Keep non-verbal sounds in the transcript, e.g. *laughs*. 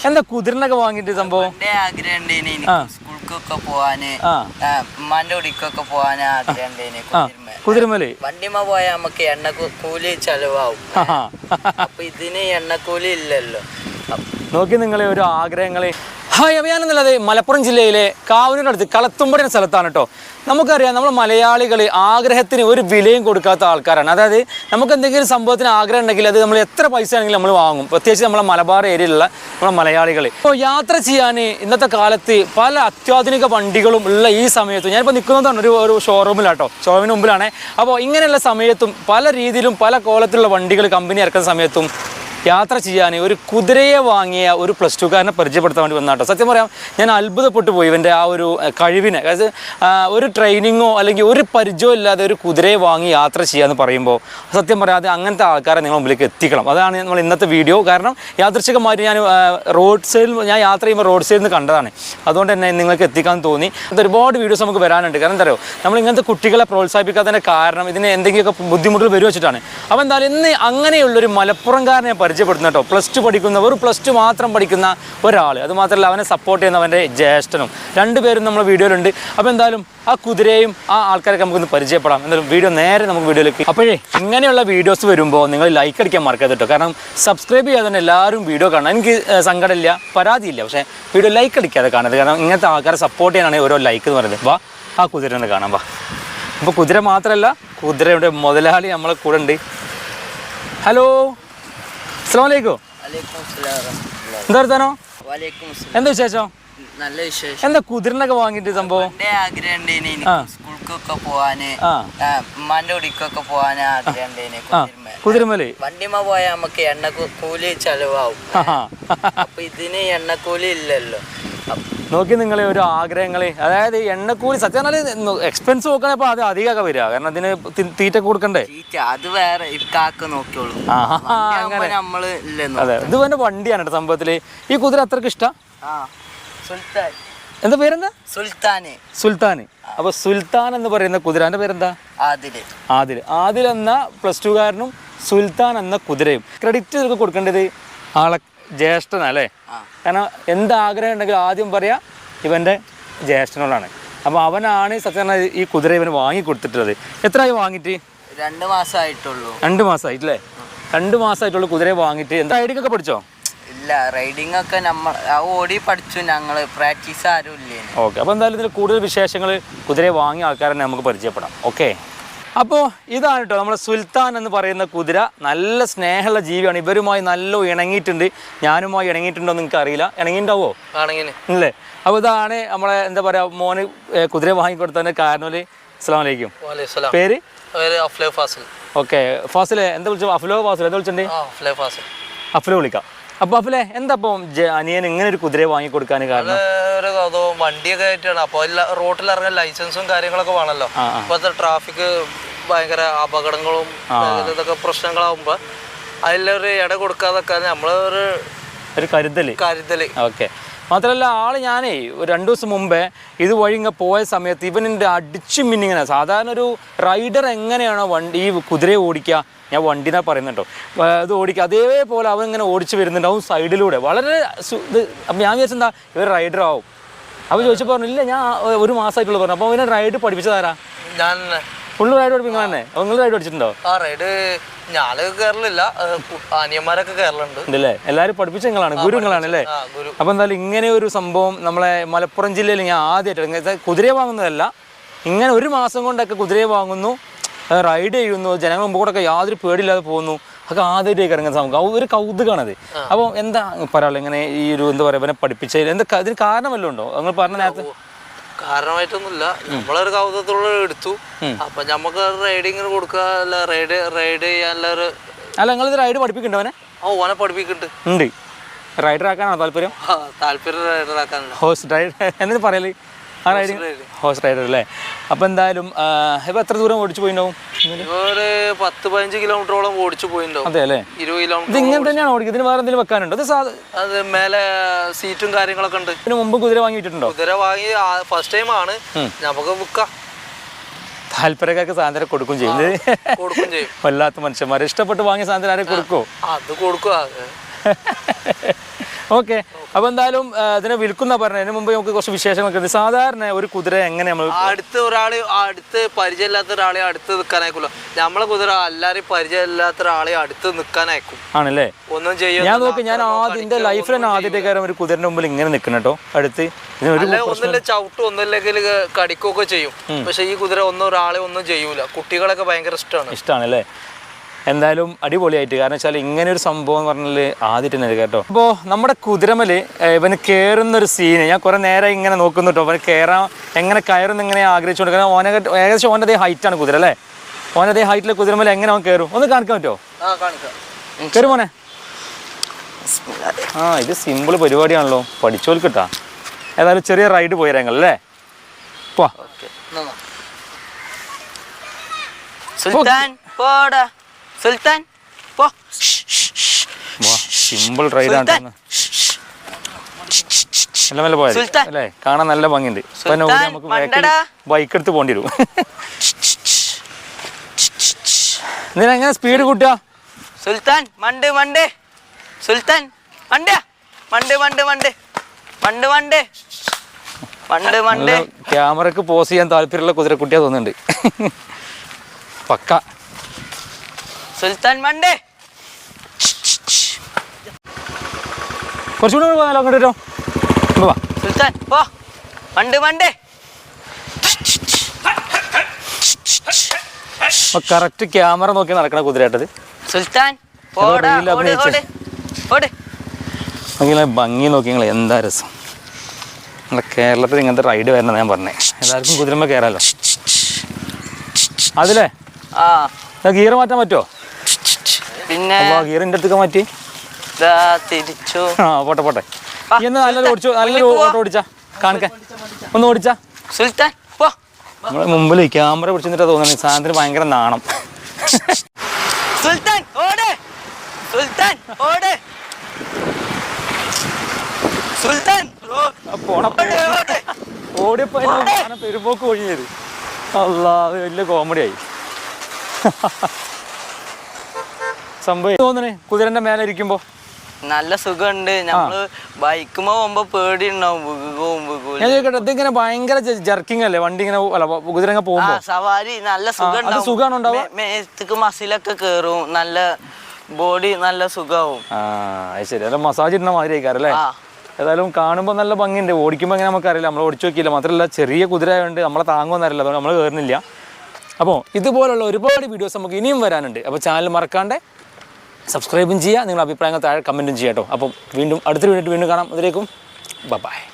*laughs* എന്താ കുതിരനൊക്കെ വാങ്ങിട്ട് സംഭവം? ആഗ്രഹം സ്കൂൾക്കൊക്കെ പോവാന് ഉമ്മാന്റെ കുടിക്കൊക്കെ പോവാന് ആഗ്രഹം കുതിരമൽ. വണ്ടിമ പോയാൽ നമുക്ക് എണ്ണ കൂലി ചെലവാകും *laughs* അപ്പൊ ഇതിന് എണ്ണക്കൂലി ഇല്ലല്ലോ. നോക്കി നിങ്ങളെ ഒരു ആഗ്രഹങ്ങളെ ഹായ് അപ്പോൾ എന്നുള്ളത് മലപ്പുറം ജില്ലയിലെ കാവൂരിന്റെ അടുത്ത് കളത്തുമ്പടി എന്ന സ്ഥലത്താണ് കേട്ടോ. നമുക്കറിയാം നമ്മൾ മലയാളികൾ ആഗ്രഹത്തിന് ഒരു വിലയും കൊടുക്കാത്ത ആൾക്കാരാണ്. അതായത് നമുക്ക് എന്തെങ്കിലും സംഭവത്തിന് ആഗ്രഹം ഉണ്ടെങ്കിൽ അത് നമ്മൾ എത്ര പൈസ ആണെങ്കിലും നമ്മൾ വാങ്ങും. പ്രത്യേകിച്ച് നമ്മളെ മലബാർ ഏരിയയിലുള്ള നമ്മളെ മലയാളികൾ ഇപ്പോൾ യാത്ര ചെയ്യാൻ ഇന്നത്തെ കാലത്ത് പല അത്യാധുനിക വണ്ടികളും ഉള്ള ഈ സമയത്ത് ഞാനിപ്പോൾ നിൽക്കുന്നതാണ് ഒരു ഒരു ഷോറൂമിലാട്ടോ ഷോറൂമിന് മുമ്പിലാണ്. അപ്പോൾ ഇങ്ങനെയുള്ള സമയത്തും പല രീതിയിലും പല കോലത്തിലുള്ള വണ്ടികൾ കമ്പനി ഇറക്കുന്ന സമയത്തും യാത്ര ചെയ്യാൻ ഒരു കുതിരയെ വാങ്ങിയ ഒരു പ്ലസ് ടുക്കാരനെ പരിചയപ്പെടുത്താൻ വേണ്ടി വന്നാട്ടോ സത്യം പറയാം ഞാൻ അത്ഭുതപ്പെട്ടു പോയി ഇവന്റെ ആ ഒരു കഴിവിനെ. അതായത് ഒരു ട്രെയിനിങ്ങോ അല്ലെങ്കിൽ ഒരു പരിചയമോ ഇല്ലാതെ ഒരു കുതിരയെ വാങ്ങി യാത്ര ചെയ്യാമെന്ന് പറയുമ്പോൾ സത്യം പറയാതെ അങ്ങനത്തെ ആൾക്കാരെ നിങ്ങൾ മുമ്പിലേക്ക് എത്തിക്കണം. അതാണ് നമ്മൾ ഇന്നത്തെ വീഡിയോ. കാരണം യാദൃശികമായിട്ട് ഞാൻ റോഡ് സൈഡിൽ ഞാൻ യാത്ര ചെയ്യുമ്പോൾ റോഡ് സൈഡിൽ നിന്ന് കണ്ടതാണ്. അതുകൊണ്ട് തന്നെ നിങ്ങൾക്ക് എത്തിക്കാൻ തോന്നി. അത് ഒരുപാട് വീഡിയോസ് നമുക്ക് വരാനുണ്ട്. കാരണം എന്താ പറയുക നമ്മൾ ഇങ്ങനത്തെ കുട്ടികളെ പ്രോത്സാഹിപ്പിക്കാത്തതിന്റെ കാരണം ഇതിന് എന്തെങ്കിലുമൊക്കെ ബുദ്ധിമുട്ടുകൾ വരുവച്ചിട്ടാണ് അപ്പോൾ എന്തായാലും ഇന്ന് അങ്ങനെയുള്ളൊരു മലപ്പുറംകാരനെ പരിചയപ്പെടുത്തുന്ന കേട്ടോ. പ്ലസ് ടു പഠിക്കുന്നവർ പ്ലസ് ടു മാത്രം പഠിക്കുന്ന ഒരാൾ അതുമാത്രമല്ല അവനെ സപ്പോർട്ട് ചെയ്യുന്ന അവന്റെ ജ്യേഷ്ഠനും രണ്ടുപേരും നമ്മൾ വീഡിയോയിലുണ്ട്. അപ്പോൾ എന്തായാലും ആ കുതിരയും ആ ആൾക്കാരൊക്കെ നമുക്കൊന്ന് പരിചയപ്പെടാം. എന്തായാലും വീഡിയോ നേരെ നമുക്ക് വീഡിയോയിലേക്ക് അപ്പോഴേ ഇങ്ങനെയുള്ള വീഡിയോസ് വരുമ്പോൾ നിങ്ങൾ ലൈക്ക് അടിക്കാൻ മറക്കരുത് കേട്ടോ. കാരണം സബ്സ്ക്രൈബ് ചെയ്യാതെ തന്നെ എല്ലാവരും വീഡിയോ കാണണം. എനിക്ക് സങ്കടമില്ല പരാതിയില്ല. പക്ഷേ വീഡിയോ ലൈക്ക് അടിക്കാതെ കാണരുത്. കാരണം ഇങ്ങനത്തെ ആൾക്കാരെ സപ്പോർട്ട് ചെയ്യാനാണ് ഓരോ ലൈക്ക് എന്ന് പറയുന്നത്. വാ ആ കുതിര തന്നെ കാണാം വാ. അപ്പോൾ കുതിര മാത്രമല്ല കുതിരയുടെ മുതലാളി നമ്മളെ കൂടെ ഉണ്ട്. ഹലോ അസ്സാം വലൈക്കും വലൈക്കും സ്സലാം വറഹ്മത്തുള്ളാഹി. എന്താ എടുത്താനോ എന്താ വിശേഷം? നല്ല വിശേഷം. എന്താ കുതിരനൊക്കെ വാങ്ങിട്ട് സംഭവം? എന്റെ ആഗ്രഹം ഉണ്ടേനി സ്കൂൾക്കൊക്കെ പോവാന്. ഉമ്മാന്റെ കുടിക്കൊക്കെ പോവാന് ആഗ്രഹം ഉണ്ടേനി കുതിരമൽ. വണ്ടിമ പോയാൽ നമുക്ക് എണ്ണ കൂലി ചെലവാവും. അപ്പൊ ഇതിന് എണ്ണക്കൂലി ഇല്ലല്ലോ. നോക്കി നിങ്ങളെ ഒരു ആഗ്രഹങ്ങളെ. അതായത് എണ്ണക്കൂലി സത്യം പറഞ്ഞാൽ എക്സ്പെൻസ് നോക്കണേ അത് അധികമൊക്കെ വരിക. കാരണം അതിന് തീറ്റ കൊടുക്കണ്ടേ? അത് വേറെ നോക്കിയോളൂ. അതെ. ഇത് എന്റെ വണ്ടിയാണ് കേട്ടോ സംഭവത്തിൽ ഈ കുതിര അത്രയ്ക്ക് ഇഷ്ടം? എന്താ പേരെന്താ? സുൽത്താന്. സുൽത്താൻ അപ്പോൾ സുൽത്താൻ എന്ന് പറയുന്ന കുതിര എന്റെ പേരെന്താ? ആദിൽ. ആദിൽ. ആദിൽ എന്ന പ്ലസ് ടുകാരനും സുൽത്താൻ എന്ന കുതിരയും. ക്രെഡിറ്റ് ഇതൊക്കെ കൊടുക്കേണ്ടത് ആളെ ജ്യേഷ്ഠനല്ലേ. കാരണം എന്ത് ആഗ്രഹം ഉണ്ടെങ്കിൽ ആദ്യം പറയാ ഇവന്റെ ജ്യേഷ്ഠനോടാണ്. അപ്പൊ അവനാണ് സത്യം ഈ കുതിര ഇവന് വാങ്ങി കൊടുത്തിട്ടുള്ളത് എത്രയായി വാങ്ങിട്ട് രണ്ട് മാസമായിട്ടുള്ളൂ രണ്ട് മാസമായിട്ടില്ലേ രണ്ട് മാസമായിട്ടുള്ള കുതിരയെ വാങ്ങിട്ട് എന്താ ഐഡിയൊക്കെ പഠിച്ചോ? ഇല്ല റൈഡിംഗ് ഒക്കെ നമ്മൾ ആ ഓടി പഠിച്ചു. ഞങ്ങൾ പ്രാക്ടീസ് ആരും ഇല്ലേ ഓക്കെ. അപ്പോൾ എന്തായാലും ഇതിൽ കൂടുതൽ വിശേഷങ്ങൾ കുതിരയെ വാങ്ങിയ ആൾക്കാരെ നമുക്ക് പരിചയപ്പെടാം. ഓക്കെ? അപ്പോൾ ഇതാണ് കേട്ടോ നമ്മുടെ സുൽത്താൻ എന്ന് പറയുന്ന കുതിര. നല്ല സ്നേഹമുള്ള ജീവിയാണ്. ഇവരുമായി നല്ല ഇണങ്ങിയിട്ടുണ്ട്. ഞാനുമായി ഇണങ്ങിയിട്ടുണ്ടോ എന്ന് നിങ്ങൾക്ക് അറിയില്ല ഇണങ്ങിയിട്ടുണ്ടാവോ അല്ലേ അപ്പോൾ ഇതാണ് നമ്മളെ എന്താ പറയുക മോന് കുതിര വാങ്ങിക്കൊടുത്തതിന്റെ കാരണം അസ്സാം വലൈക്കും പേര്? ഓക്കെ. ഫാസിലെ എന്താ വിളിച്ചു അഫ്ലോ ഫാസിൽ എന്താ വിളിച്ചിട്ടുണ്ട് അഫ്ലോ വിളിക്കാം. അപ്പോൾ അഫിലെ എന്താ അപ്പം അനിയൻ ഇങ്ങനെ ഒരു കുതിരയെ വാങ്ങിക്കൊടുക്കാൻ കാരണം? അതോ വണ്ടിയൊക്കെ ആയിട്ടാണ്. അപ്പൊ റോട്ടിൽ ഇറങ്ങാൻ ലൈസൻസും കാര്യങ്ങളൊക്കെ വേണല്ലോ. ഇപ്പോഴത്തെ ട്രാഫിക് ഭയങ്കര അപകടങ്ങളും ഇതൊക്കെ പ്രശ്നങ്ങളാവുമ്പോ അതിലൊരു ഇട കൊടുക്കാതൊക്കെ നമ്മളൊരു ഒരു കരുതൽ. കരുതൽ ഓക്കെ. മാത്രമല്ല ആൾ ഞാനേ ഒരു രണ്ട് ദിവസം മുമ്പേ ഇതുവഴി ഇങ്ങനെ പോയ സമയത്ത് ഇവനിന്റെ അടിച്ചു മിന്നിങ്ങനെ സാധാരണ ഒരു റൈഡർ എങ്ങനെയാണോ വണ്ടി ഈ കുതിരയെ ഓടിക്കുക ഞാൻ വണ്ടിനെ പറയുന്നുണ്ടോ? അത് ഓടിക്കുക അതേപോലെ അവൻ ഇങ്ങനെ ഓടിച്ച് വരുന്നുണ്ടാവും സൈഡിലൂടെ. വളരെ ഇത് അപ്പം ഞാൻ വിചാരിച്ചെന്താ ഇവർ റൈഡർ ആവും. അപ്പോൾ ചോദിച്ചപ്പോൾ പറഞ്ഞു ഇല്ല ഞാൻ ഒരു മാസമായിട്ടുള്ളൂ പറഞ്ഞു. അപ്പോൾ അവനെ റൈഡ് പഠിപ്പിച്ചതാരാ? ഞാൻ ഫുള്ള് റൈഡ് പഠിപ്പിക്കാൻ തന്നെ. നിങ്ങൾ റൈഡ് പഠിച്ചിട്ടുണ്ടോ ആ റൈഡ് ഞാനൊക്കെ കയറലില്ല അനിയന്മാരൊക്കെ കയറലുണ്ട് ഉണ്ടല്ലേ? എല്ലാവരും പഠിപ്പിച്ച നിങ്ങളാണ്. ഗുരു നിങ്ങളാണ് അല്ലേ? അപ്പോൾ എന്തായാലും ഇങ്ങനെ ഒരു സംഭവം നമ്മളെ മലപ്പുറം ജില്ലയിൽ ഞാൻ ആദ്യമായിട്ട് കുതിരയെ വാങ്ങുന്നതല്ല. ഇങ്ങനെ ഒരു മാസം കൊണ്ടൊക്കെ കുതിരയെ വാങ്ങുന്നു. റൈഡ് ചെയ്യുന്നു. ജനങ്ങൾ മുമ്പ് കൂടെ ഒക്കെ യാതൊരു പേടിയില്ലാതെ പോകുന്നു. അതൊക്കെ ആദ്യമായിട്ട് ഇറങ്ങുന്ന സംഭവം. ഒരു കൗതുകമാണത് അപ്പോൾ എന്താ പറയാനുള്ളത് ഇങ്ങനെ ഈ ഒരു എന്താ പറയുക ഇവനെ പഠിപ്പിച്ചതിൽ എന്താ ഇതിന് കാരണം വല്ലതും ഉണ്ടോ? നിങ്ങൾ പറഞ്ഞ നേരത്തെ കാരണമായിട്ടൊന്നുമില്ല. നമ്മളൊരു കൗതുകത്തോളം എടുത്തു. അപ്പൊ നമുക്ക് റൈഡിങ്ങിന് കൊടുക്കുക അല്ല റൈഡ് റൈഡ് ചെയ്യാനുള്ള ഒരു അല്ല ഇത് റൈഡ് പഠിപ്പിക്കണ്ടോ ഓ ഓനെ പഠിപ്പിക്കുന്നുണ്ട്. ഉണ്ട്. റൈഡർ ആക്കാനാണോ താല്പര്യം? താല്പര്യം റൈഡറാക്കാനുണ്ട് ഹോസ് റൈഡ് എന്നിട്ട് പറയൽ. ആ റൈഡിങ് ഹോഴ്സ് റൈഡർ അല്ലേ? അപ്പോൾ എന്തായാലും ഇപ്പോൾ എത്ര ദൂരം ഓടിച്ചു പോയിട്ടുണ്ടാവും ഒരു പത്ത് പതിനഞ്ച് കിലോമീറ്ററോളം ഓടിച്ചു പോയിട്ടുണ്ടാവും അതെ അല്ലേ? ഇരുപത് കിലോമീറ്റർ ഇങ്ങനെ തന്നെയാണ് ഓടിക്കുക? ഇതിന് വേറെ എന്തെങ്കിലും വെക്കാനുണ്ടോ? അത് സാധ അത് മേലെ സീറ്റും കാര്യങ്ങളൊക്കെ ഉണ്ട്. ഇതിന് മുമ്പ് കുതിര വാങ്ങിയിട്ടുണ്ടോ കുതിര വാങ്ങി ഫസ്റ്റ് ടൈം ആണ്. നമുക്ക് വിൽക്കാം. താല്പര്യക്കാർക്ക് സാധനം കൊടുക്കും ചെയ്യും. കൊടുക്കും ചെയ്യും. വല്ലാത്ത മനുഷ്യന്മാരെ. ഇഷ്ടപ്പെട്ട് വാങ്ങിയ സാധനം ആരെ കൊടുക്കോ? അത് കൊടുക്കുക *laughs* ഓക്കെ. അപ്പൊ എന്തായാലും അതിനെ ഇതിനെ വിൽക്കുന്ന പറഞ്ഞു അതിന് മുമ്പ് നമുക്ക് കുറച്ച് വിശേഷങ്ങളൊക്കെ ഉണ്ട്. സാധാരണ ഒരു കുതിര എങ്ങനെ നമ്മൾ അടുത്ത ഒരാൾ അടുത്ത് പരിചയമില്ലാത്ത ഒരാളെ അടുത്ത് നിൽക്കാൻ അയക്കില്ല നമ്മളെ കുതിര എല്ലാരെയും പരിചയമില്ലാത്ത ഒരാളെ അടുത്ത് നിൽക്കാൻ അയക്കും ആണല്ലേ? ഒന്നും ചെയ്യും ഞാൻ നോക്കി ഞാൻ ആദ്യം എന്റെ ലൈഫിൽ തന്നെ ആദ്യത്തെ കാര്യം ഒരു കുതിരന്റെ മുമ്പിൽ ഇങ്ങനെ നിൽക്കണം കേട്ടോ. അടുത്ത് അല്ല ഒന്നില്ല ചവിട്ടും ഒന്നില്ലെങ്കിൽ കടിക്കുകയൊക്കെ ചെയ്യും. പക്ഷെ ഈ കുതിര ഒന്നും ഒരാളെ ഒന്നും ചെയ്യൂല. കുട്ടികളൊക്കെ ഭയങ്കര ഇഷ്ടമാണ്. ഇഷ്ടമാണല്ലേ എന്തായാലും അടിപൊളിയായിട്ട്. കാരണം വെച്ചാൽ ഇങ്ങനെ ഒരു സംഭവം എന്ന് പറഞ്ഞാൽ ആദ്യമായിട്ട് തന്നെ കേട്ടോ. അപ്പോൾ നമ്മുടെ കുതിരമൽ ഇവന് കയറുന്ന ഒരു സീന് ഞാൻ കുറേ നേരം ഇങ്ങനെ നോക്കുന്നു കേട്ടോ. അവന് കയറാൻ എങ്ങനെ കയറുന്ന ഇങ്ങനെ ആഗ്രഹിച്ചുകൊണ്ട്. കാരണം ഓനെ ഏകദേശം ഓന്റെ അതേ ഹൈറ്റാണ് കുതിര അല്ലേ? ഓന്റെ അതേ ഹൈറ്റിലെ കുതിരമല എങ്ങനെ അവൻ കയറും ഒന്ന് കാണിക്കാൻ പറ്റുമോ കയറി മോനെ. ആ ഇത് സിമ്പിൾ പരിപാടിയാണല്ലോ. പഠിച്ചോൽ കിട്ടാ ഏതായാലും ചെറിയ റൈഡ് പോയിരങ്ങൾ അല്ലേ? പോ സുൽത്താൻ പോടാ. സുൽത്താൻ പോ. സിമ്പിൾ റൈഡാണ് ആണ് നല്ല നല്ല പോയത്. അല്ലേ? കാണാൻ നല്ല ഭംഗിയുണ്ട്. നമുക്ക്. ബൈക്ക് എടുത്ത് പോണ്ടി വരും. എങ്ങനെ സ്പീഡ് കൂട്ടുക? സുൽത്താൻ മണ്ട് മണ്ട്. സുൽത്താൻ മണ്ട. മണ്ട് മണ്ട് മണ്ട്. മണ്ട് മണ്ട്. മണ്ട് മണ്ട്. ക്യാമറക്ക് പോസ് ചെയ്യാൻ താല്പര്യമുള്ള കുതിരക്കുട്ടിയാ തോന്നുന്നുണ്ട്. പക്ക. സുൽത്താൻ മണ്ടേ. കുറച്ചുകൂടി പോയാലോ അങ്ങോട്ടോ സുൽത്താൻ പോ. മണ്ട് മണ്ടേ. കറക്റ്റ് ക്യാമറ നോക്കി നടക്കണ കുതിരയാട്ടത്. സുൽത്താൻ അഭിനയിച്ചേ. ഭംഗി നോക്കി നിങ്ങൾ എന്താ രസം. നമ്മളെ കേരളത്തിൽ ഇങ്ങനത്തെ റൈഡ് വരണം ഞാൻ പറഞ്ഞേ. എല്ലാവർക്കും കുതിരമ്മ കയറാലോ അതിലേ? ഗിയർ മാറ്റാൻ പറ്റുമോ പിന്നെ ഗിയറിന്റെ ഗിയറിന്റെ അടുത്തൊക്കെ മാറ്റി. തിരിച്ചു. ആ പോട്ടെ പോട്ടെ. എന്നാ നല്ലൊരു ഓടിച്ചു നല്ലൊരു. ഓട്ടോ ഓടിച്ചാ കാണിക്കാൻ ഒന്ന് ഓടിച്ചാ. സുൽത്താൻ പോ. നമ്മളെ മുമ്പിൽ ക്യാമറ പിടിച്ചിട്ടാ തോന്നുന്നത് സാധനത്തിന് ഭയങ്കര നാണം. സുൽത്താൻ ഓട്. സുൽത്താൻ ഓട്. സുൽത്താൻ ഓടിയപ്പോ പെരുമ്പോക്ക് ഒഴിഞ്ഞത് അല്ലാതെ വലിയ കോമഡി ആയി. സംഭവം തോന്നണേ? കുതിരന്റെ മേലെ ഇരിക്കുമ്പോ? നല്ല സുഖമുണ്ട്. നമ്മൾ ബൈക്കുമ്പോ പോകുമ്പോ പേടി ഉണ്ടാവും ഞാൻ ചോദിക്കട്ടെ ഇതിങ്ങനെ ഭയങ്കര ജർക്കിംഗ് അല്ലേ? വണ്ടി ഇങ്ങനെ അല്ല കുതിര ആ പോകുമ്പോ? സവാരി നല്ല സുഖം സുഖാണോ ഉണ്ടാവുക? മേത്തേക്ക് മസിലൊക്കെ കേറും. നല്ല ബോഡി നല്ല സുഖാവും. ശരി. അല്ല മസാജ് ഇടുന്ന മാതിരി ആയിക്കാറല്ലേ ഏതായാലും കാണുമ്പോൾ നല്ല ഭംഗിയുണ്ട്. ഓടിക്കുമ്പോൾ എങ്ങനെ നമുക്കറിയില്ല. നമ്മൾ ഓടിച്ചു നോക്കിയില്ല മാത്രമല്ല ചെറിയ കുതിര ആയതുകൊണ്ട് നമ്മളെ താങ്ങുമെന്ന് അറിയില്ല. അതുകൊണ്ട് നമ്മൾ കയറുന്നില്ല അപ്പോൾ ഇതുപോലുള്ള ഒരുപാട് വീഡിയോസ് നമുക്ക് ഇനിയും വരാനുണ്ട്. അപ്പോൾ ചാനൽ മറക്കാണ്ട് സബ്സ്ക്രൈബും ചെയ്യുക നിങ്ങളുടെ അഭിപ്രായങ്ങൾ താഴെ കമന്റും ചെയ്യാം കേട്ടോ അപ്പം വീണ്ടും അടുത്തൊരു വീണ്ടും വീണ്ടും കാണാം. അതിലേക്കും ബൈ